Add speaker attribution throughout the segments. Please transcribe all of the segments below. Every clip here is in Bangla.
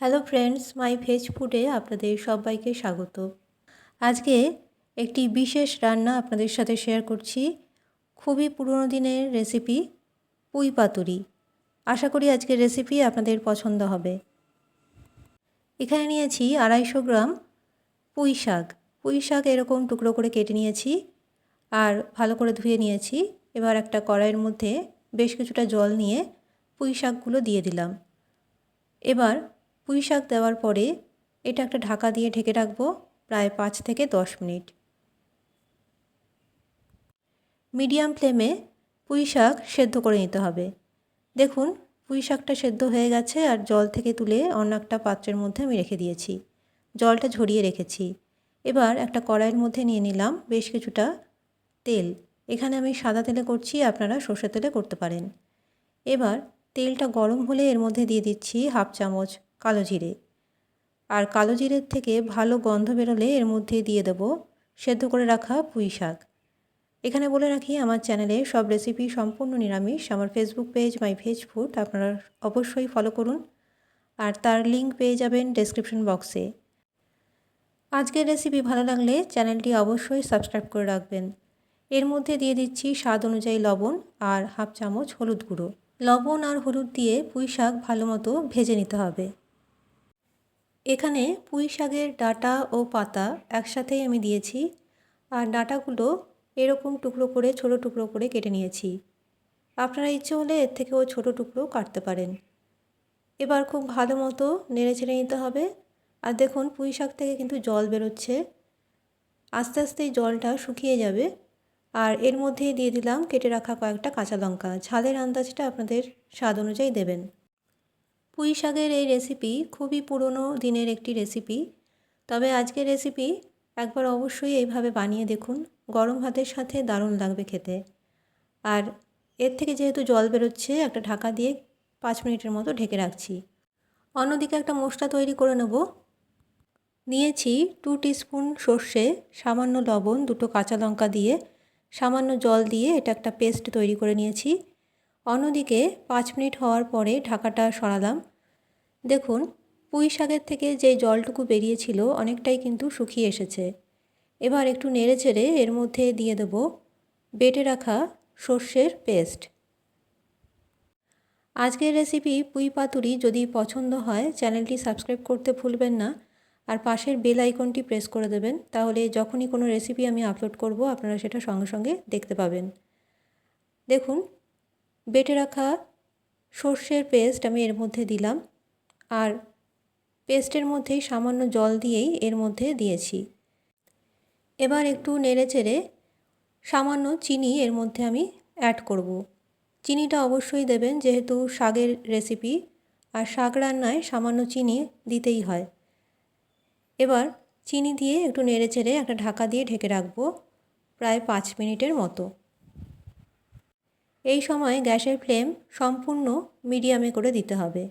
Speaker 1: হ্যালো ফ্রেন্ডস, মাই ভেজ ফুডে আপনাদের সবাইকে স্বাগত। আজকে একটি বিশেষ রান্না আপনাদের সাথে শেয়ার করছি। খুবই পুরনো দিনের রেসিপি, পুঁই পাতুরি। আশা করি আজকের রেসিপি আপনাদের পছন্দ হবে। এখানে নিয়েছি আড়াইশো গ্রাম পুঁই শাক। পুঁই শাক এরকম টুকরো করে কেটে নিয়েছি আর ভালো করে ধুয়ে নিয়েছি। এবার একটা কড়াইয়ের মধ্যে বেশ কিছুটা জল নিয়ে পুঁই শাকগুলো দিয়ে দিলাম। এবার পুঁই শাক দেওয়ার পরে এটা একটা ঢাকা দিয়ে ঢেকে রাখব প্রায় পাঁচ থেকে দশ মিনিট। মিডিয়াম ফ্লেমে পুঁই শাক সেদ্ধ করে নিতে হবে। দেখুন পুঁই শাকটা সেদ্ধ হয়ে গেছে আর জল থেকে তুলে অন্য একটা পাত্রের মধ্যে আমি রেখে দিয়েছি। জলটা ঝরিয়ে রেখেছি। এবার একটা কড়াইয়ের মধ্যে নিয়ে নিলাম বেশ কিছুটা তেল। এখানে আমি সাদা তেলে করছি, আপনারা সর্ষে তেলে করতে পারেন। এবার তেলটা গরম হলে এর মধ্যে দিয়ে দিচ্ছি হাফ চামচ কালো জিরে। আর কালো জিরের থেকে ভালো গন্ধ বেরোলে এর মধ্যে দিয়ে দেবো সেদ্ধ করে রাখা পুঁই শাক। এখানে বলে রাখি, আমার চ্যানেলে সব রেসিপি সম্পূর্ণ নিরামিষ। আমার Facebook page my veg food আপনারা অবশ্যই ফলো করুন। আর তার লিঙ্ক পেয়ে যাবেন ডেসক্রিপশন বক্সে আজকের রেসিপি ভালো লাগলে চ্যানেলটি অবশ্যই সাবস্ক্রাইব করে রাখবেন। এর মধ্যে দিয়ে দিচ্ছি স্বাদ অনুযায়ী লবণ আর হাফ চামচ হলুদ গুঁড়ো। লবণ আর হলুদ দিয়ে পুঁই শাক ভালো মতো ভেজে নিতে হবে। এখানে পুঁই শাকের ডাটা ও পাতা একসাথেই আমি দিয়েছি। আর ডাটাগুলো এরকম টুকরো করে, ছোট টুকরো করে কেটে নিয়েছি। আপনারা ইচ্ছে হলে এর থেকেও ছোট টুকরো কাটতে পারেন। এবার খুব ভালো মতো নেড়ে ছেড়ে নিতে হবে। আর দেখুন, পুঁই শাক থেকে কিন্তু জল বেরোচ্ছে। আস্তে আস্তে জলটা শুকিয়ে যাবে। আর এর মধ্যেই দিয়ে দিলাম কেটে রাখা কয়েকটা কাঁচা লঙ্কা। ঝালের আন্দাজটা আপনাদের স্বাদ অনুযায়ী দেবেন। পুঁই শাকের এই রেসিপি খুবই পুরনো দিনের একটি রেসিপি তবে আজকের রেসিপি একবার অবশ্যই এইভাবে বানিয়ে দেখুন, গরম ভাতের সাথে দারুণ লাগবে খেতে। আর এর থেকে যেহেতু জল বেরোচ্ছে, একটা ঢাকা দিয়ে পাঁচ মিনিটের মতো ঢেকে রাখছি। অন্যদিকে একটা মশলা তৈরি করে নেব। নিয়েছি টু টিস্পুন সর্ষে, সামান্য লবণ, দুটো কাঁচা লঙ্কা দিয়ে সামান্য জল দিয়ে এটা একটা পেস্ট তৈরি করে নিয়েছি। অন্যদিকে পাঁচ মিনিট হওয়ার পরে ঢাকাটা সরালাম। দেখুন, পুঁই শাকের থেকে যে জলটুকু বেরিয়েছিল অনেকটাই কিন্তু শুকিয়ে এসেছে। এবার একটু নেড়ে চেড়ে এর মধ্যে দিয়ে দেব বেটে রাখা সর্ষের পেস্ট। আজকের রেসিপি পুঁই পাতুরি যদি পছন্দ হয়, চ্যানেলটি সাবস্ক্রাইব করতে ভুলবেন না আর পাশের বেল আইকনটি প্রেস করে দেবেন, তাহলে যখনই কোনো রেসিপি আমি আপলোড করব, আপনারা সেটা সঙ্গে সঙ্গে দেখতে পাবেন। দেখুন বেটে রাখা সর্ষের পেস্ট আমি এর মধ্যে দিলাম আর পেস্টের মধ্যেই সামান্য জল দিয়েই এর মধ্যে দিয়েছি। এবার একটু নেড়ে চেড়ে সামান্য চিনি এর মধ্যে আমি অ্যাড করব। চিনিটা অবশ্যই দেবেন যেহেতু শাকের রেসিপি আর শাক রান্নায় সামান্য চিনি দিতেই হয়। এবার চিনি দিয়ে একটু নেড়ে চেড়ে একটা ঢাকা দিয়ে ঢেকে রাখব প্রায় পাঁচ মিনিটের মতো। এই সময় গ্যাসের ফ্লেম সম্পূর্ণ মিডিয়ামে করে দিতে হবে।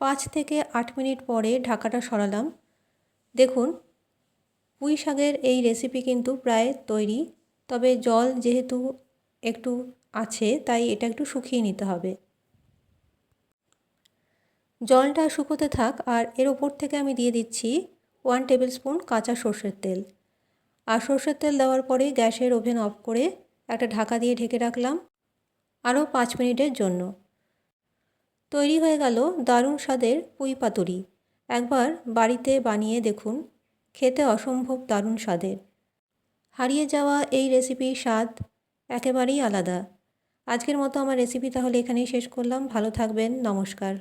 Speaker 1: পাঁচ থেকে আট মিনিট পরে ঢাকাটা সরালাম। দেখুন, পুঁই শাকের এই রেসিপি কিন্তু প্রায় তৈরি, তবে জল যেহেতু একটু আছে, তাই এটা একটু শুকিয়ে নিতে হবে। জলটা শুকোতে থাক, আর এর ওপর থেকে আমি দিয়ে দিচ্ছি ওয়ান টেবিল স্পুন কাঁচা সর্ষের তেল। আর সর্ষের তেল দেওয়ার পরে গ্যাসের ওভেন অফ করে একটা ঢাকা দিয়ে ঢেকে রাখলাম আরও পাঁচ মিনিটের জন্য। তৈরি হয়ে গেল দারুণ স্বাদের পুঁই পাতুরি। একবার বাড়িতে বানিয়ে দেখুন, খেতে অসম্ভব দারুণ স্বাদের। হারিয়ে যাওয়া এই রেসিপির স্বাদ একেবারেই আলাদা। আজকের মতো আমার রেসিপি তাহলে এখানেই শেষ করলাম। ভালো থাকবেন, নমস্কার।